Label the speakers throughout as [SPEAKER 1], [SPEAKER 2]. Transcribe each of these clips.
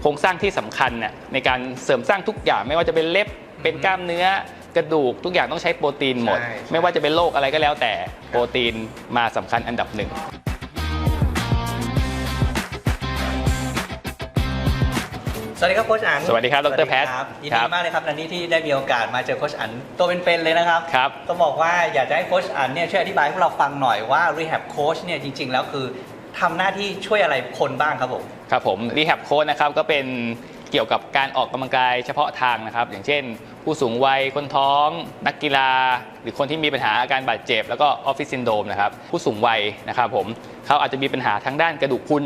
[SPEAKER 1] โครงสร้างที่สำคัญเนี่ยในการเสริมสร้างทุกอย่างไม่ว่าจะเป็นเล็บเป็นกล้ามเนื้อกระดูกทุกอย่างต้องใช้โปรตีนหมด
[SPEAKER 2] ใช่ใช่
[SPEAKER 1] ไม่ว่าจะเป็นโรคอะไรก็แล้วแต่โปรตีนมาสำคัญอันดับหนึ่ง
[SPEAKER 2] สวัสดีครับโค้ชอัน
[SPEAKER 1] สวัสดีครับดรแพทย์
[SPEAKER 2] สวัสดีครับยิน
[SPEAKER 1] ครั
[SPEAKER 2] ดี
[SPEAKER 1] บ
[SPEAKER 2] มากเลยครับนันนี้ที่ได้มีโอกาสมาเจอโค้ชอันตัวเป็นๆเลยนะครับ
[SPEAKER 1] ครับ
[SPEAKER 2] ต้องบอกว่าอยากจะให้โค้ชอันเนี่ยช่วยอธิบายให้พวกเราฟังหน่อยว่า Rehab Coach เนี่ยจริง ๆ แล้วคือ ทำหน้าที่ช่วยอะไรคนบ้างครับผม
[SPEAKER 1] ครับผมรีแฮบโค้ดนะครับก็เป็นเกี่ยวกับการออกกำลังกายเฉพาะทางนะครับ อย่างเช่น ผู้สูงวัยคนท้อง นักกีฬา หรือคนที่มีปัญหาอาการบาดเจ็บ แล้วก็ออฟฟิศซินโดมนะครับผู้สูงวัยนะครับผมเขาอาจจะมีปัญหาทางด้านกระดูกพรุน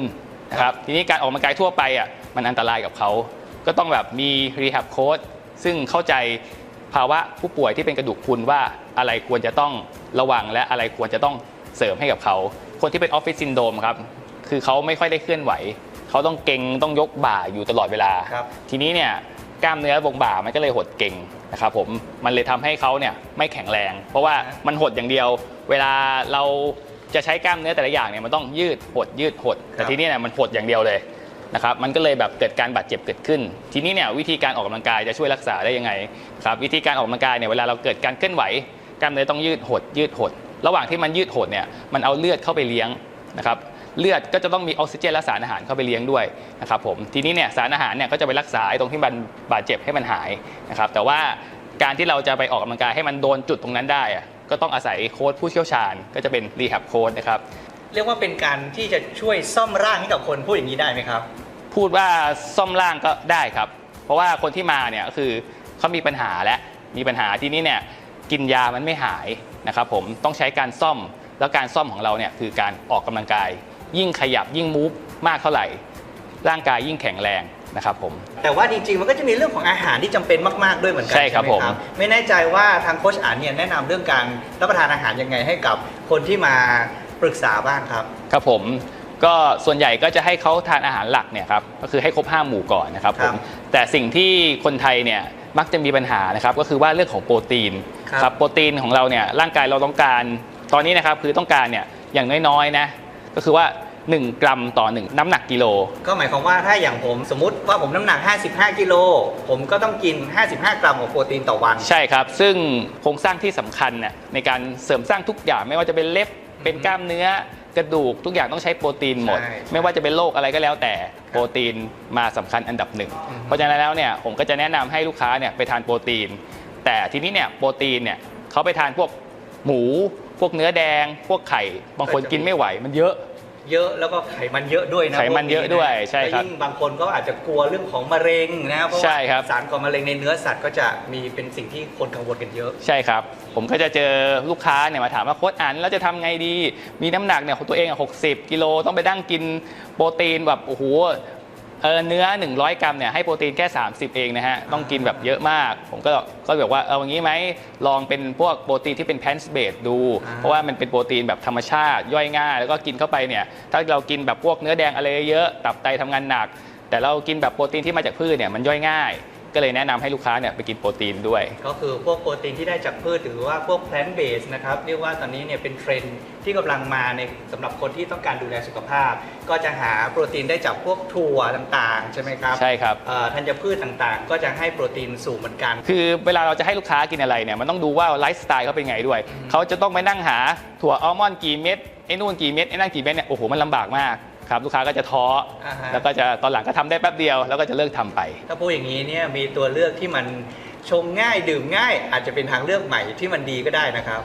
[SPEAKER 1] นะครับทีนี้การออกกำลังกายทั่วไปอะมันอันตรายกับเขาก็ต้องแบบมีรีแฮบโค้ดซึ่งเข้าใจภาวะผู้ป่วยที่เป็นกระดูกพรุนว่าอะไรควรจะต้องระวังและอะไรควรจะต้องเสริมให้กับเขา คนที่เป็นออฟฟิศซินโดรมครับ คือเขาไม่ค่อยได้เคลื่อนไหว เขาต้องเก่งต้องยกบ่าอยู่ตลอดเวลา
[SPEAKER 2] ครับ
[SPEAKER 1] ทีนี้เนี่ยกล้ามเนื้อบงบ่ามันก็เลยหดเก่งนะครับผมมันเลยทำให้เขาเนี่ยไม่แข็งแรง เพราะว่ามันหดอย่างเดียว เวลาเราจะใช้กล้ามเนื้อแต่ละอย่างเนี่ยมันต้องยืดหดยืดหด แต่ทีนี้เนี่ยมันหดอย่างเดียวเลยนะครับมันก็เลยแบบเกิดการบาดเจ็บเกิดขึ้น ทีนี้เนี่ยวิธีการออกกำลังกายจะช่วยรักษาได้ยังไงครับวิธีการออกกำลังกายเนี่ยเวลาเราเกิดการเคลื่อนไหว กล้ามเนื้อต้องยืดหดยืดหด ระหว่างที่มันยืดหดเนี่ยมันเอาเลือดเข้าไปเลี้ยงนะครับเลือดก็จะต้องมีออกซิเจนและสารอาหารเข้าไปเลี้ยงด้วยนะครับผมทีนี้เนี่ยสารอาหารเนี่ยก็จะไปรักษาไอ้ตรงที่มันบาดเจ็บให้มันหายนะครับแต่ว่าการที่เราจะไปออกกำลังกายให้มันโดนจุดตรงนั้นได้อะก็ต้องอาศัยโค้ชผู้เชี่ยวชาญ ก็จะเป็นรีแฮบโค้ชนะครับ
[SPEAKER 2] เรียกว่าเป็นการที่จะช่วยซ่อมร่างให้กับคนพูดอย่างนี้ได้ไหมครับ
[SPEAKER 1] พูดว่าซ่อมร่างก็ได้ครับ เพราะว่าคนที่มาเนี่ยก็คือเขามีปัญหาและมีปัญหาที่นี้เนี่ยกินยามันไม่หาย นะครับผมต้องใช้การซ่อมแล้วการซ่อมของเราเนี่ยคือการออกกำลังกาย ยิ่งขยับยิ่งมูฟมากเท่าไหร่ ร่างกายยิ่งแข็งแรงนะครับผม
[SPEAKER 2] แต่ว่าจริงๆ มันก็จะมีเรื่องของอาหารที่จำเป็นมาก ๆ ด้วยเหมือนกั
[SPEAKER 1] ใช่ครับ
[SPEAKER 2] ไห
[SPEAKER 1] ผม
[SPEAKER 2] ไม่แน่ใจว่าทางโค้ชอันเนี่ยแนะนำเรื่องการรับประทานอาหารยังไงให้กับคนที่มาปรึกษาบ้างครับ
[SPEAKER 1] ครับผมก็ส่วนใหญ่ก็จะให้เขาทานอาหารหลักเนี่ยครับก็คือให้ครบห้าหมู่ก่อนนะครับผม
[SPEAKER 2] ครับ
[SPEAKER 1] แต่สิ่งที่คนไทยเนี่ยมักจะมีปัญหานะครับก็คือว่าเรื่องของโปรตีน
[SPEAKER 2] ครับ
[SPEAKER 1] โปรตีนของเราเนี่ยร่างกายเราต้องการตอนนี้นะครับคือต้องการเนี่ยอย่างน้อยๆนะก็คือว่า 1 กรัมต่อ 1 น้ำหนักกิโล
[SPEAKER 2] ก็หมายความว่าถ้าอย่างผมสมมติว่าผมน้ำหนัก 55 กิโล ผมก็ต้องกิน 55 กรัมของโปรตีนต่อวัน
[SPEAKER 1] ใช่ครับ ซึ่งโครงสร้างที่สำคัญเนี่ยในการเสริมสร้างทุกอย่างไม่ว่าจะเป็นเล็บเป็นกล้ามเนื้อ กระดูกทุกอย่างต้องใช้โปรตีนหมด
[SPEAKER 2] ใช่
[SPEAKER 1] ไม่ว่าจะเป็นโรคอะไรก็แล้วแต่โปรตีนมาสำคัญอันดับหนึ่ง
[SPEAKER 2] อืม
[SPEAKER 1] เพราะฉะนั้นแล้วเนี่ยผมก็จะแนะนำให้ลูกค้าเนี่ยไปทานโปรตีน แต่ทีนี้เนี่ยโปรตีนเนี่ยเขาไปทานพวกหมู พวกเนื้อแดง พวกไข่บางคนกินไม่ไหวมันเยอะ
[SPEAKER 2] เยอะแล้วก็ไขมันเยอะด้วยนะ
[SPEAKER 1] ไขมันเยอะด้วย
[SPEAKER 2] พก
[SPEAKER 1] ใช่ครับ
[SPEAKER 2] แล้วยิ่งบางคนก็อาจจะกลัวเรื่องของมะเร็งนะเพราะ
[SPEAKER 1] ใช่
[SPEAKER 2] ว่า
[SPEAKER 1] ครับ
[SPEAKER 2] สารก่อมะเร็งในเนื้อสัตว์ก็จะมีเป็นสิ่งที่คนกังวลกันเยอะ
[SPEAKER 1] ใช่ครับ ผมก็จะเจอลูกค้าเนี่ยมาถามว่าโค้ชอันแล้วจะทำไงดี มีน้ำหนักเนี่ยของตัวเองอะ60กิโลต้องไปดั้งกินโปรตีนแบบโอ้โห เออเนื้อ 100 กรัมเนี่ยให้โปรตีนแค่ 30 เองนะฮะ ต้องกินแบบเยอะมาก ผมก็ก็แบบว่าเอาอย่างนี้ไหมลองเป็นพวกโปรตีนที่เป็นแพนส์เบสดู
[SPEAKER 2] อ่า
[SPEAKER 1] เพราะว่ามันเป็นโปรตีนแบบธรรมชาติย่อยง่าย แล้วก็กินเข้าไปเนี่ย ถ้าเรากินแบบพวกเนื้อแดงอะไรเยอะ ตับไตทำงานหนัก แต่เรากินแบบโปรตีนที่มาจากพืชเนี่ยมันย่อยง่าย ก็เลยแนะนำให้ลูกค้าเนี่ยไปกินโปรตีนด้วย
[SPEAKER 2] ก็คือพวกโปรตีนที่ได้จากพืชหรือว่าพวก plant based นะครับเรียกว่าตอนนี้เนี่ยเป็นเทรนด์ที่กำลังมาในสำหรับคนที่ต้องการดูแลสุขภาพ ก็จะหาโปรตีนได้จากพวกถั่วต่างๆ ใช่ไหมครับ
[SPEAKER 1] ใช่ครับ
[SPEAKER 2] เอ่อธัญพืชต่างๆ ก็จะให้โปรตีนสูงเหมือนกัน
[SPEAKER 1] คือเวลาเราจะให้ลูกค้ากินอะไรเนี่ยมันต้องดูว่าไลฟ์สไตล์เขาเป็นไงด้วย
[SPEAKER 2] อืม
[SPEAKER 1] เขาจะต้องไปนั่งหาถั่วอัลมอนด์กี่เม็ดไอ้นู่นกี่เม็ดไอ้นั่นกี่เม็ดเนี่ยโอ้โหมันลำบากมาก ครับลูกค้าก็จะท้ออา
[SPEAKER 2] ฮะ
[SPEAKER 1] แล้วก็จะตอนหลังก็ทำได้แป๊บเดียว แล้วก็จะเลิกทำไป
[SPEAKER 2] ถ้าพูดอย่างนี้เนี่ยมีตัวเลือกที่มันชงง่ายดื่มง่าย อาจจะเป็นทางเลือกใหม่ที่มันดีก็ได้นะครับ